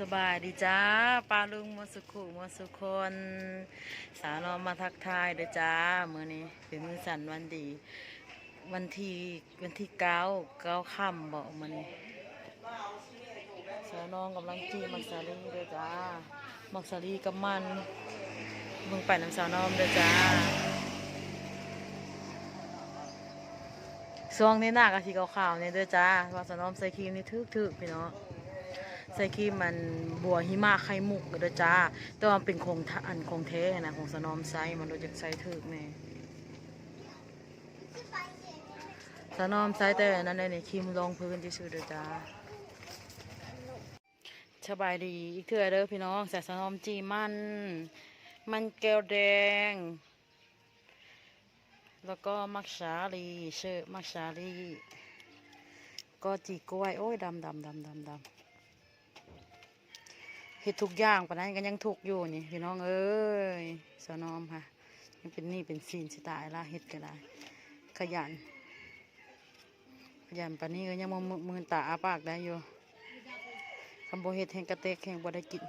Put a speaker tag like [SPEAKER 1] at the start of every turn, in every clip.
[SPEAKER 1] สบายดีจ้าปลาลุงมสุขุมสุคน สาวนอมมาทักทายเด้อจ้ามือนี้เป็นมือสันวันดี วันที่วันที่เก้าเก้าค่ำบอกมือนี้สาวนองกำลังจีมักสาลีเด้อจ้ามักสาลีกับมันมึงไปน้ำสาวน้อมเด้อจ้าช่วงนี้หน้ากะสีขาวๆเนี่ยเด้อจ้าว่าสาวน้อมใส่ครีมนี่ทึกๆพี่น้อง ใส่ครีมมันบัวหิมะไข่มุกเด้อจ้า แต่ว่าเป็นของทะอันของแท้นะของสนอมไซมันโดยจากไซถึกแน่สนอมไซแต่อันนั้นในครีมรองพื้นที่สุดเด้อจ้าสบายดีอีกเทื่อเด้อพี่น้องใส่สนอมจีมัน มันแก้วแดง แล้วก็มักชาลีเชอมักชาลีก็จีกล้วย โอ้ยดำดำดำดำดำ เฮ็ดทุกอย่างปานนั้นก็ยังทุกอยู่นี่พี่น้องเอ้ยสนอมค่ะยังเป็นนี่เป็นซีนสิตายละเฮ็ดก็ได้ขยัน ขยันปานนี้ก็ยังมือมือตาอาปากได้อยู่คำโบเฮ็ดแห่งกระเตกแห่งบ่ได้กิน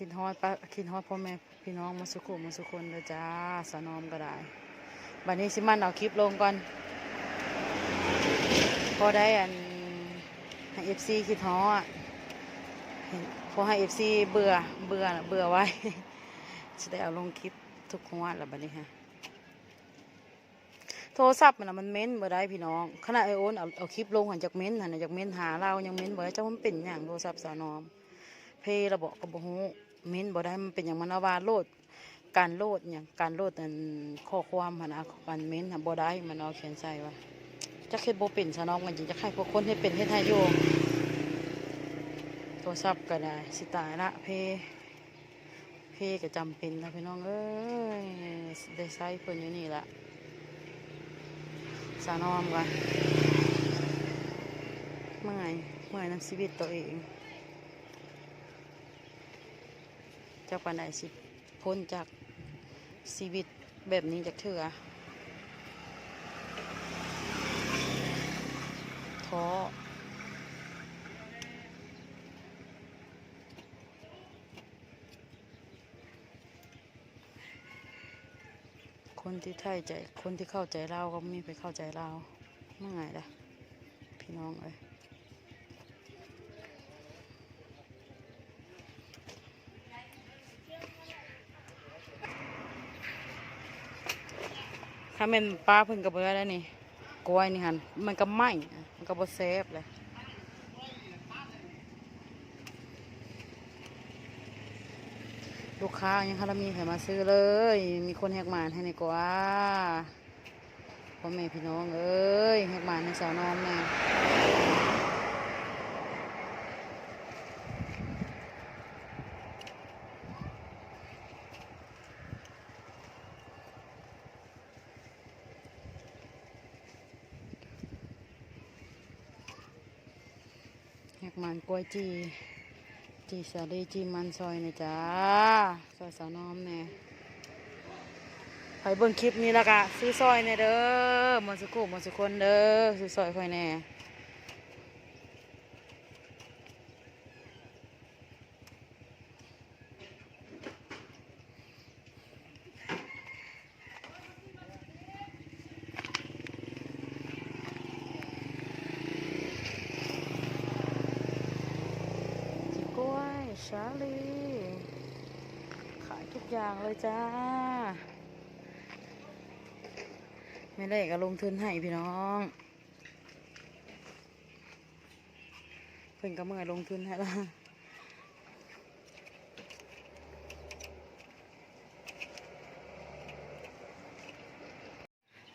[SPEAKER 1] คิดฮอดปะคิดฮอดพ่อแม่พี่น้องมาสุขุมมาสุคนเลยจ้าสนอมก็ได้บัดนี้สิมันเอาคลิปลงก่อน พอได้อันให้เอฟซีคิดฮอดเห็นพอให้เอฟซีเบื่อเบื่อเบื่อไว้จะได้เอาลงคลิปทุกหัวแล้วบัดนี้ฮะโทรศัพท์มันน่ะมันเม้นบ่ได้พี่น้องขณะไอโอนเอาเอาคลิปลงหันจากเม้นหันจากเม้นหาเรายังเม้นบ่ได้เจ้ามันเป็นอย่างโทรศัพท์สานอม เพระบบกระบอก เม้นบ่ได้มันเป็นอย่างมันาว่าโลดการโลดอย่างการโลดอันข้อความหันนะการเม้นบ่ได้มันเอาเขียนใส่ว่าจะเฮ็ดบ่เป็นซะน้องมันจริงจะให้พวกคนให้เป็นเฮ็ดให้อยู่โทรศัพท์ก็ได้สิตายละเพเพก็จำเป็นนะพี่น้องเอ้ยได้ใช้เพิ่นอยู่นี่ละสานอมกันเมื่อยเมื่อยนํชีวิตตัวเอง เจ้าปันไดสิพ้นจากชีวิตแบบนี้จากเถื่อท้อคนที่ไทยใจ คนที่เข้าใจเราก็มีไปเข้าใจเราเมื่อไงล่ะ พี่น้องเอ้ยาเป็นปลาเพิ่งกระเบือแล้วนี่กล้วยนี่หันมันก็ไหม้มันก็บเซฟเลยลูกค้ายังคารามีใครมาซื้อเลย มีคนแหกมานให้ในกว่าพ่อแม่พี่น้องเอ้ยแหกมานในสาวนอมแม่ แหกมันกล้วยจี จีสาลีจีมันซอยนะจ้าซอยสาวนอมแน่ไปเบิ่งคลิปนี้แล้วกะซื้อซอยเนี่ยเด้อมอนสุกุมอนสุคนเด้อซื้อซอยคอยแน่จีก ล้วยสาลีขายทุกอย่างเลยจ้าไม่ได้ก็ลงทุนให้พี่น้อง เพิ่นก็เมื่อลงทุนให้ละ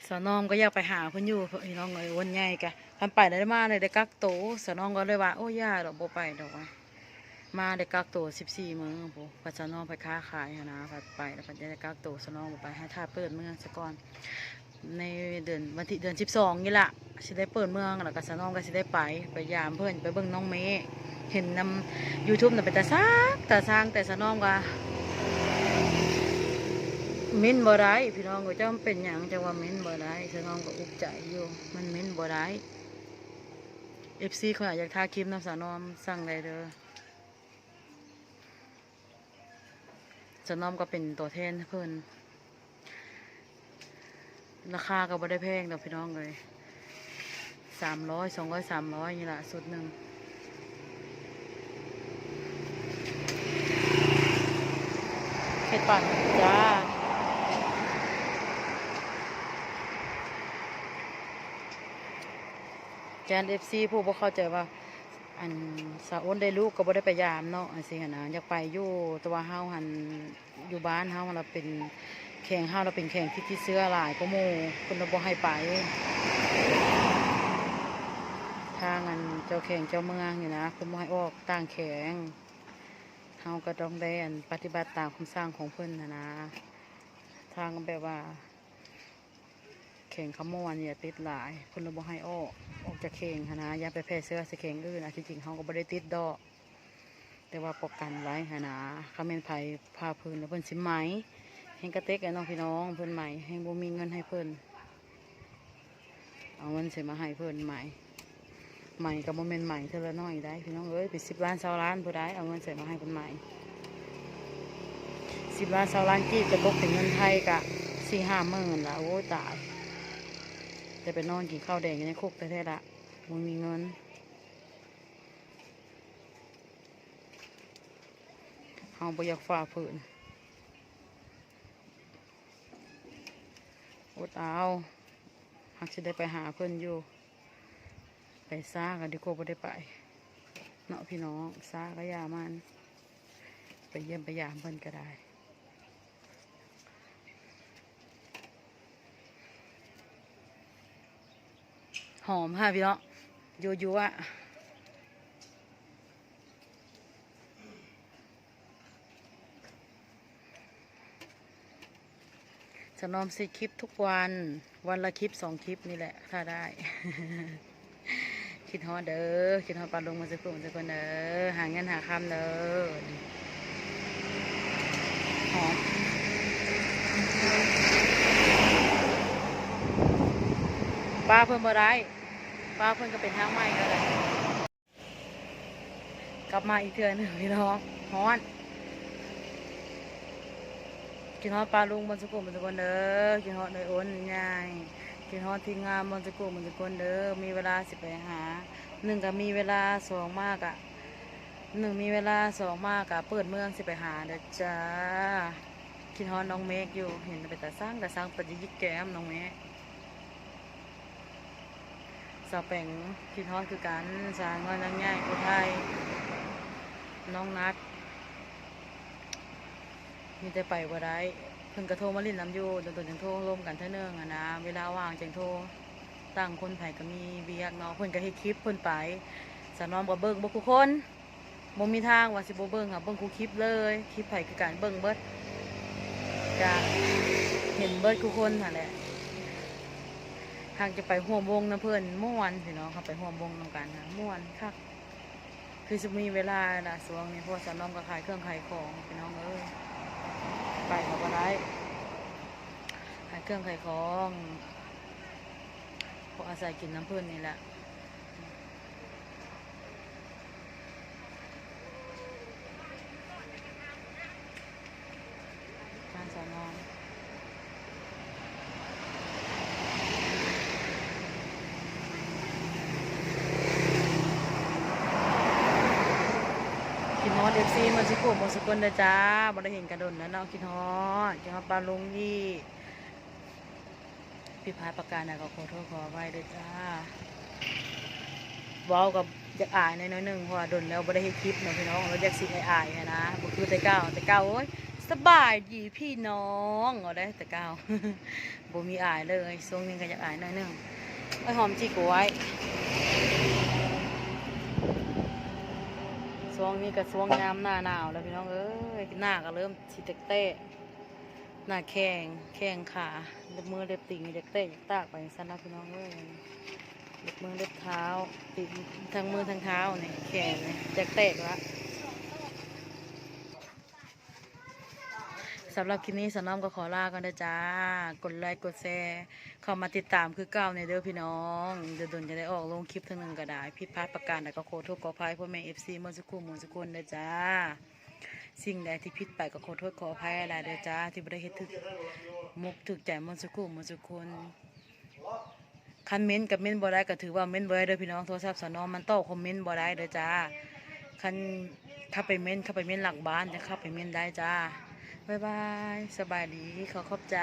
[SPEAKER 1] สนอมก็อยากไปหาเพิ่นอยู่พี่น้องเอ้ยวันใหญ่กะคันไปได้มาเลยได้กักโตสนอมก็เลยว่า โอ้ย่าดอกบ่ไปดอกว่า มาได้กักโต14มื้อโบพัดสนอมไปค้าขายนะพัดไปแล้วพัดได้กักโตวสนอมบ่ไปให้ท่าเปิดเมืองซะก่อนในเดือนวันที่เดือนสิบสองนี่แหละสิได้เปิดเมืองแล้วก็สนองก็สิได้ไปไปยามเพื่อนไปเบิ่งน้องเมย์เห็นนำยูทูบน่ะเป็นตาซากแตาสร้างแต่สนองก็มิ้นบ่ได้พี่น้องก็จะมันเป็นหยังจะว่ามิ้นบ่ได้สน้องก็อุกใจอยู่มันมิ้นบ่ได้เอฟซีเขาอยากทาครีมน้ำสานอมสั่งได้เด้อ สาวนอมก็เป็นตัวแทนเพิ่นราคาก็บ่ได้แพงดอกพี่น้องเลยสามร้อยสองร้อยสามร้อยนี่แหละสุดหนึ่งเห็ดปั่นจ้าแกนเอฟซีผู้บ่เข้าใจว่า อันสาวอ้นได้ลูกก็บ่ได้ไปยามเนาะอันสิหนนะอยากไปอยู่ต่ว่าเฮาหันอยู่บ้านเฮาเราเป็นแข่งเฮาเราเป็นแข่งที่ที่เสื้อหลายก็โมเพิ่นเราบ่ให้ไป ทางอันเจ้าแข่งเจ้าเมืองนี่นะเพิ่นบ่ให้ออกต่างแข่งเฮาก็ต้องได้อันปฏิบัติตามคำสั่งของเพิ่อนนะนะ ทางแบบว่า แข่งขโมยเนี่ยติดหลายเพิ่นเราบ่ให้ออก ออกจากเข่งนะอย่าไปแพร่เสื้อสเข่งอื่นอะที่จริงเขาก็บ่ได้ติดดอก แต่ว่าป้องกันไว้นนะคำเป็นไผพาเพิ่นแล้วเพิ่นสิไหมแห่งกระเตกไอ้น้องพี่น้องเพิ่นไหมแห่งบ่มีเงินให้เพิ่นเอาเงินใส่มาให้เพิ่นไหมไหม่ก็บ่แม่นไหม่เท่าละน้อยได้พี่น้องเอ้ยไปสิบล้านเศร้าล้านผู้ใดเอาเงินใส่มาให้เพิ่นไหม่สิบล้านเศร้าล้านกีบจะตกเป็นเงินไทยกะสี่ห้าหมื่นละโอ้ตาย จะไปนอนกินข้าวแดงในคุกแท้ละมันมีเงินเฮาบ่อยากฝ่าฝืนอดเอาหักสิได้ไปหาเพิ่อนอยู่ ไปซ่ากันดีกว่าบ่ได้ไป เนาะพี่น้องซ่าก็ยามัน ไปเยี่ยมไปยามเพิ่อนก็ได้ หอมค่ะพี่เนาะยัวยัวๆจะนอมสิคลิปทุกวัน วันละคลิปสองคลิปนี่แหละ ถ้าได้ คิดฮอดเด้อคิดฮอดปลาลงมาสักกลุ่มสักคนเด้อหาเงินหาคำเด้อหอมป้าเพิ่มบ่ได้ ป้าเพิ่นก็เป็นทางใหม่ก็เลยกลับมาอีกเทื่อหนึ่งพี่น้องฮ้อนกินฮอดปลาลุงบนสกุลบนสกุลเด้อกินฮอดเลยอ้นง่ายกินฮอดทีงานบนสกุลบนสกุลเด้อมีเวลาสิไปหาหนึ่งก็มีเวลาสองมากอะหนึ่งมีเวลาสองมากอะเปิดเมืองสิไปหาเด้อจ้ากินฮอดน้องเมฆอยู่เห็นไปแต่สร้างแต่สร้างปฏิยิกแก้มน้องเมฆ สาวแป่งคิดฮอดคือกันสางน้อยนางใหญ่อุทัยน้องนัด มีแต่ไปบ่ได้เพิ่นกระโทรมาลิ้นน้ำอยู่จนตัวจังโทรร่วมกันเท่านึงอะนะเวลาว่างจังโทรต่างคนไผก็มีเบียกเนาะเพิ่นก็เฮ็ดคลิปเพิ่นไปสาวนอมก็เบิ่งบ่ทุกคนบ่มีทางว่าสิบ่เบิ่งค่ะเบิ่งคูคลิปเลยคลิปไผคือการเบิ่งเบิดจะเห็นเบิดทุกคนนั่นแหละ ทางจะไปห่วมวงนะเพื่อนม่วนพี่น้องเขาไปห่วมวงนำกันนะม่วนคักคือจะมีเวลาละสวงนี่พวกสาวน้องก็ขายเครื่องขายของพี่น้องเอ้ยไปเขาก็ได้ขายเครื่องขายของพวกอาศัยกินน้ำเพื่อนนี่แหละบ้านสาวน้อง กินฮ อดเอฟซีมันสิโกมสกุลเด้อจ้าบ่ได้เห็นกระดนแล้วเนาะกินฮอดกินฮอดปลาลุงยี่พี่พายประกาศนะก็ขอโทษขอไว้ด้วยจ้าว้ากับอยากอายหน้อยหนึ่งเพราะว่าดนแล้วบ่ได้เฮ็ดคลิปเนาะพี่น้องเราอยากสิให้อายนะบ่คือแต่เก้าแต่เก้าโอ้ยสบายดีพี่น้องเอาได้แต่เก้าบ่มีอายเลยช่วงนี้ก็อยากอายน้อยหนึงไอ้หอมจิกไว้ ช่วงนี้ก็ช่วงยามหน้าหนาวแล้วพี่น้องเอ้ยหน้าก็เริ่มสีเตกเตะหน้าแข้งแข้งขาเล็บมือเล็บติ่งเล็บเต้อยากตากไปสั้นนะพี่น้องเอ้ยเล็บมือเล็บเท้าติงทั้งมือทั้งเท้าเนี่ยแขนเนี่ยจะเตะละ สำหรับคลิปนี้สนอมก็ขอลากันนะจ้า กดไลค์กดแชร์เข้ามาติดตามคือเก้าในเด้อพี่น้องเดี๋ยวดนจะได้ออกลงคลิปทั้งหนึ่งก็ได้ผิดพลาดประการแต่ก็ขอโทษขออภัยพ่อแม่เอฟซีมอสกครู่หมือสกคนนะจ้า สิ่งใดที่ผิดไปก็ขอโทษขออภัยอะไรเด้อจ้า ที่บ่ได้เฮ็ดถึกมุกถึกใจมื่อสักครู่หมือสักคนคันเม้นกับเม้นบ่ได้ก็ถือว่าเม้นบ่ได้เด้อพี่น้องโทรศัพท์สนอมันโต้คอมเมนต์บ่ได้เด้อจ้าคันเข้าไปเม้นเข้าไปเม้นหลังบ้านจะเข้าไปเม้นได้จ้า บ๊ายบาย สบายดีขอขอบใจ